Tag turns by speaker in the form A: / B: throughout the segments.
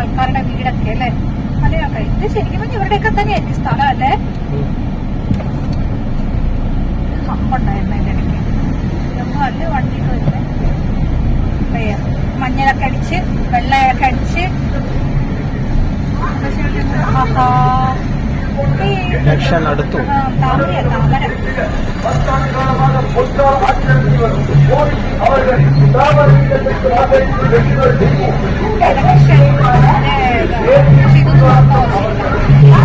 A: ആൾക്കാരുടെ വീടൊക്കെ അല്ലേ? മലയാളക്കാർ ഇത് ശരിക്കും പറഞ്ഞാൽ ഇവരുടെയൊക്കെ തന്നെ എനിക്ക് സ്ഥലമല്ലേ ഹമ്പുണ്ടായിരുന്നു അതിന്റെ ഇടയ്ക്ക്. നല്ല വണ്ടിയൊക്കെ വരുന്നത് മഞ്ഞളൊക്കെ അടിച്ച് വെള്ളയൊക്കെ അടിച്ച്. പക്ഷേ ആഹാ. ഈ
B: ജംഗ്ഷൻ അടുത്തു
A: ആ,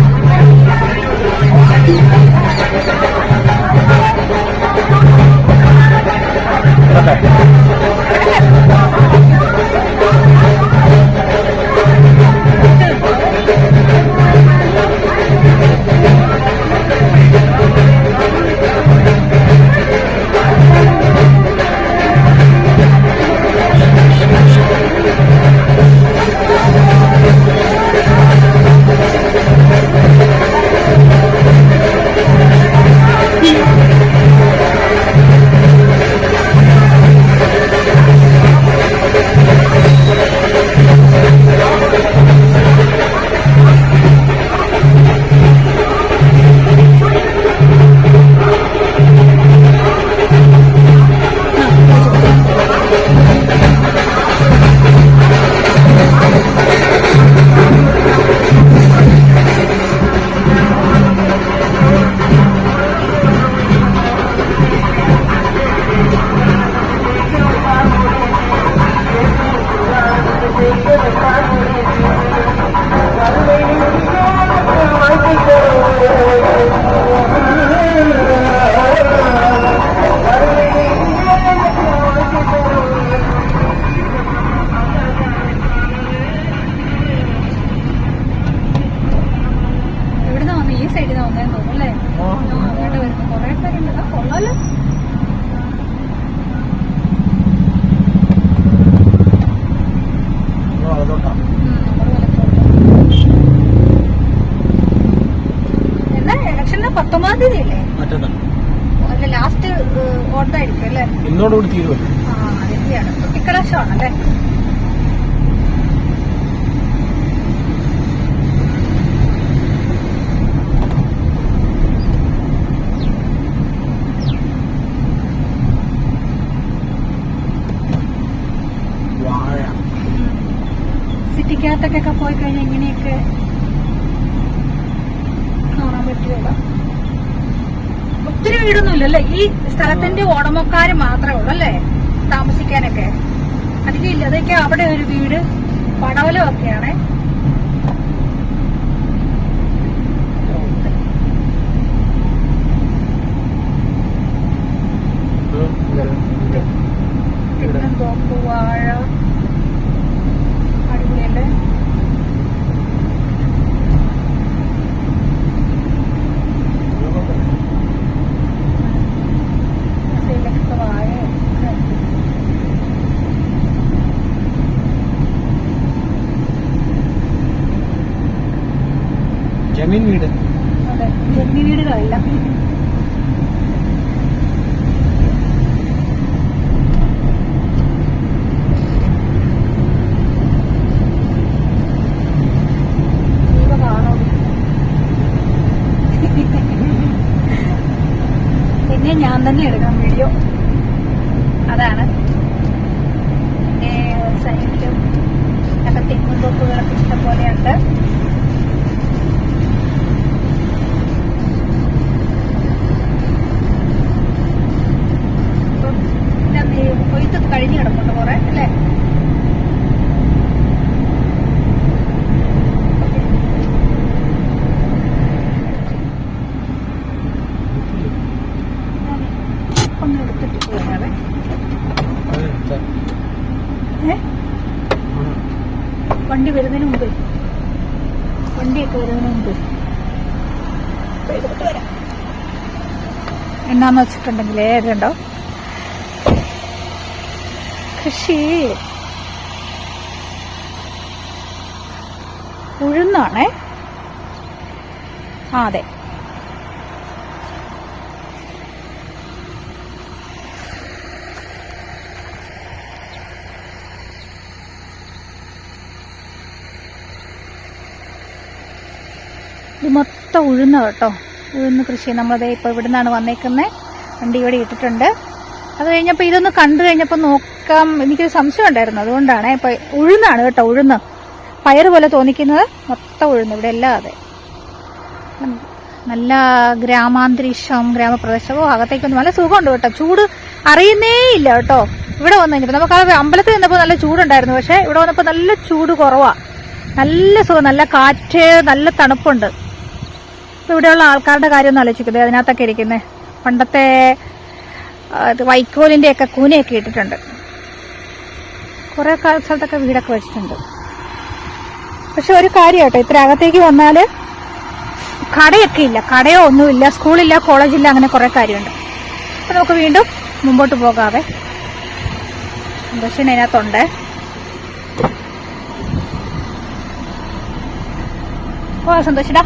A: Thank you. അല്ലേ
B: മറ്റന്നാ
A: അല്ല? ലാസ്റ്റ് ഓർഡായിരിക്കും അല്ലേ?
B: ഇന്നോടുകൂടി വാഴ
A: സിറ്റിക്കകത്തൊക്കെ പോയി കഴിഞ്ഞാൽ ഇങ്ങനെയൊക്കെ വീടൊന്നുമില്ലല്ലേ? ഈ സ്ഥലത്തിന്റെ ഉടമക്കാര് മാത്രമേ ഉള്ളൂ അല്ലേ താമസിക്കാനൊക്കെ? അധികം ഇല്ല. അതൊക്കെ അവിടെ ഒരു വീട് പടവലമൊക്കെയാണ്. പിന്നെന്തോ വാഴ.
B: ജമീൻ വീട്?
A: അതെ ജന്മി വീടുകളല്ല. പിന്നെ ഞാൻ തന്നെ എടുക്കാം വീഡിയോ. അതാണ്. പിന്നെ സൈഡിലും ഒക്കെ തെങ്ങും തൊപ്പുകളൊക്കെ ഇഷ്ടം പോലെയുണ്ട് ഇപ്പം പിന്നെ കൊയ്ത്ത് കഴിഞ്ഞു കിടപ്പുണ്ട് കുറെ അല്ലേ? വണ്ടി വരുന്നതിന് മുമ്പ്. വണ്ടിയൊക്കെ വരുന്നതിന് മുമ്പ്. എണ്ണാന്ന് വെച്ചിട്ടുണ്ടെങ്കിൽ ഏതുണ്ടോ കൃഷി ഉഴുന്നാണേ? ആ അതെ. ഇത് മൊത്തം ഉഴുന്ന കേട്ടോ. ഉഴുന്ന് കൃഷി. നമ്മളത് ഇപ്പോൾ ഇവിടെ നിന്നാണ് വന്നേക്കുന്നത് വണ്ടി ഇവിടെ ഇട്ടിട്ടുണ്ട്. അത് കഴിഞ്ഞപ്പോൾ ഇതൊന്ന് കണ്ടു കഴിഞ്ഞപ്പോൾ നോക്കാം. എനിക്കൊരു സംശയം ഉണ്ടായിരുന്നു. അതുകൊണ്ടാണ് ഇപ്പം ഉഴുന്നാണ് കേട്ടോ ഉഴുന്ന്. പയർ പോലെ തോന്നിക്കുന്നത്. മൊത്തം ഉഴുന്ന്. ഇവിടെ അല്ലാതെ. നല്ല ഗ്രാമാന്തരീക്ഷം ഗ്രാമപ്രദേശവും അകത്തേക്കൊന്നും നല്ല സുഖമുണ്ട് കേട്ടോ. ചൂട് അറിയുന്നേ ഇല്ല കേട്ടോ. ഇവിടെ വന്നു കഴിഞ്ഞപ്പോൾ നമുക്ക് ആ അമ്പലത്തിൽ നിന്നപ്പോൾ നല്ല ചൂടുണ്ടായിരുന്നു. പക്ഷേ ഇവിടെ വന്നപ്പോൾ നല്ല ചൂട് കുറവാ. നല്ല സുഖം നല്ല കാറ്റ് നല്ല തണുപ്പുണ്ട്. ഇപ്പൊ ഇവിടെയുള്ള ആൾക്കാരുടെ കാര്യം ഒന്ന് ആലോചിക്കുന്നത് അതിനകത്തൊക്കെ ഇരിക്കുന്നത് പണ്ടത്തെ വൈക്കോലിന്റെ ഒക്കെ കൂനയൊക്കെ ഇട്ടിട്ടുണ്ട്. കുറെ സ്ഥലത്തൊക്കെ വീടൊക്കെ വെച്ചിട്ടുണ്ട്. പക്ഷെ ഒരു കാര്യം കേട്ടോ ഇത്ര അകത്തേക്ക് വന്നാൽ കടയൊക്കെ ഇല്ല കടയോ ഒന്നുമില്ല സ്കൂളില്ല കോളേജില്ല അങ്ങനെ കുറെ കാര്യമുണ്ട്. അപ്പൊ നമുക്ക് വീണ്ടും മുമ്പോട്ട് പോകാവേ. സന്തോഷം അതിനകത്തുണ്ട് ഓ സന്തോഷിടാ.